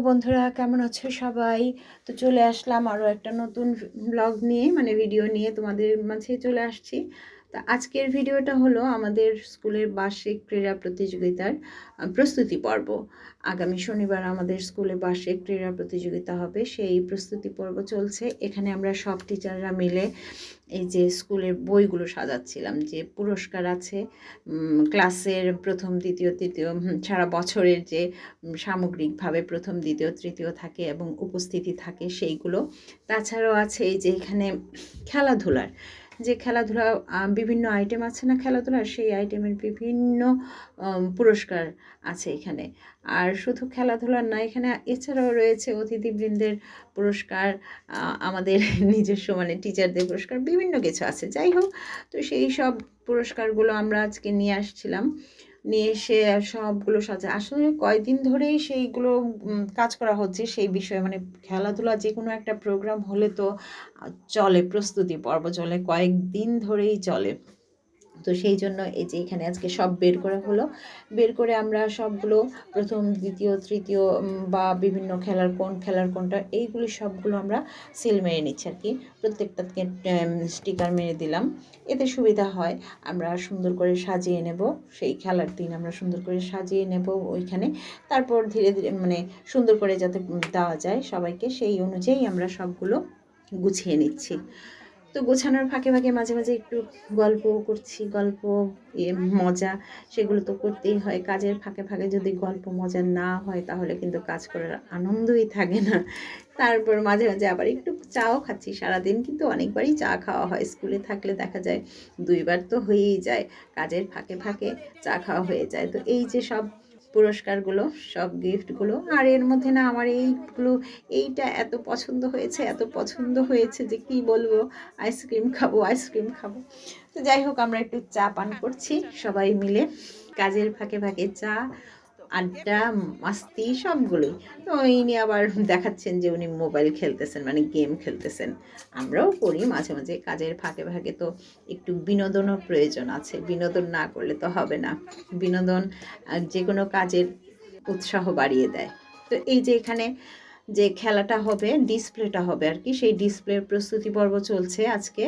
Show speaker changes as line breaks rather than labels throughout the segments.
বন্ধুরা, কেমন আছো সবাই? তো চলে আসলাম আরও একটা নতুন ব্লগ নিয়ে মানে ভিডিও নিয়ে তোমাদের মাঝে চলে আসছি। তা আজকের ভিডিওটা হলো আমাদের স্কুলের বার্ষিক ক্রীড়া প্রতিযোগিতার প্রস্তুতি পর্ব। আগামী শনিবার আমাদের স্কুলে বার্ষিক ক্রীড়া প্রতিযোগিতা হবে, সেই প্রস্তুতি পর্ব চলছে। এখানে আমরা সব টিচাররা মিলে এই যে স্কুলের বইগুলো সাজাচ্ছিলাম, যে পুরস্কার আছে ক্লাসের প্রথম, দ্বিতীয়, তৃতীয় সারা বছরের যে সামগ্রিকভাবে প্রথম, দ্বিতীয়, তৃতীয় থাকে এবং উপস্থিতি থাকে সেইগুলো। তাছাড়াও আছে এই যে এখানে খেলাধুলার যে খেলাধুলা বিভিন্ন আইটেম আছে না খেলাধুলার, সেই আইটেমের বিভিন্ন পুরস্কার আছে এখানে। আর শুধু খেলাধুলার না, এখানে এছাড়াও রয়েছে অতিথিবৃন্দের পুরস্কার আমাদের নিজস্ব মানে টিচারদের পুরস্কার, বিভিন্ন কিছু আছে। যাই হোক, তো সেই সব পুরস্কারগুলো আমরা আজকে নিয়ে আসছিলাম। নিয়ে এসে সবগুলো সাজা। আসলে কয়দিন ধরেই সেইগুলো কাজ করা হচ্ছে সেই বিষয়ে। মানে খেলাধুলা যে কোনো একটা প্রোগ্রাম হলে তো চলে, প্রস্তুতি পর্ব চলে, কয়েকদিন ধরেই চলে। তো সেই জন্য এই যে এখানে আজকে সব বের করা হলো। বের করে আমরা সবগুলো প্রথম, দ্বিতীয়, তৃতীয় বা বিভিন্ন খেলার কোন খেলার কোনটা এইগুলি সবগুলো আমরা সিল মেরে নিচ্ছি আর কি। প্রত্যেকটাকে স্টিকার মেরে দিলাম। এতে সুবিধা হয়, আমরা সুন্দর করে সাজিয়ে নেব। সেই খেলার দিন আমরা সুন্দর করে সাজিয়ে নেব ওইখানে। তারপর ধীরে ধীরে মানে সুন্দর করে যাতে দেওয়া যায় সবাইকে, সেই অনুযায়ী আমরা সবগুলো গুছিয়ে নিচ্ছি। তো গোছানোর ফাঁকে ফাঁকে মাঝে মাঝে একটু গল্প করছি, গল্প মজা সেগুলো তো করতেই হয়। কাজের ফাঁকে ফাঁকে যদি গল্প মজা না হয় তাহলে কিন্তু কাজ করার আনন্দই থাকে না। তারপর মাঝে মাঝে আবার একটু চাও খাচ্ছি। সারাদিন কিন্তু অনেকবারই চা খাওয়া হয়। স্কুলে থাকলে দেখা যায় দুইবার তো হয়েই যায়। কাজের ফাঁকে ফাঁকে চা খাওয়া হয়ে যায়। তো এই যে সব পুরস্কারগুলো, সব গিফটগুলো আর এর মধ্যে না আমার এইগুলো, এইটা এত পছন্দ হয়েছে, এত পছন্দ হয়েছে যে কি বলব আইসক্রিম খাব আইসক্রিম খাব। তো যাই হোক, আমরা একটু চা পান করছি, সবাই মিলে। কাজের ফাঁকে ফাঁকে চা আড্ডা, মাস্তি, সবগুলোই। তো ইনি আবার দেখাচ্ছেন যে উনি মোবাইল খেলতেছেন মানে গেম খেলতেছেন। আমরাও করি মাঝে মাঝে, কাজের ফাঁকে ফাঁকে তো একটু বিনোদনও প্রয়োজন আছে। বিনোদন না করলে তো হবে না। বিনোদন যে কোনো কাজের উৎসাহ বাড়িয়ে দেয়। তো এই যে এখানে যে খেলাটা হবে, ডিসপ্লেটা হবে আর কি, সেই ডিসপ্লের প্রস্তুতি পর্ব চলছে আজকে।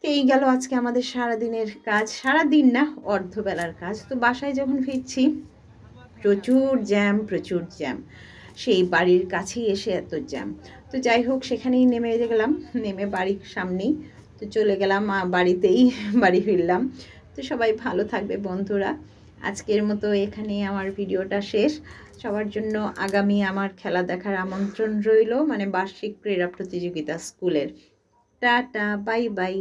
তো এই গেল আজকে আমাদের সারাদিনের কাজ। সারা দিন না, অর্ধবেলার কাজ। তো বাসায় যখন ফিরছি প্রচুর জ্যাম প্রচুর জ্যাম। সেই বাড়ির কাছেই এসে এত জ্যাম। তো যাই হোক, সেখানেই নেমে গেলাম। নেমে বাড়ির সামনেই তো চলে গেলাম বাড়িতেই বাড়ি ফিরলাম। তো সবাই ভালো থাকবে বন্ধুরা। আজকের মতো এখানেই আমার ভিডিওটা শেষ। সবার জন্য আগামী আমার খেলা দেখার আমন্ত্রণ রইল মানে বার্ষিক ক্রীড়া প্রতিযোগিতা স্কুলের। Tata, bye bye.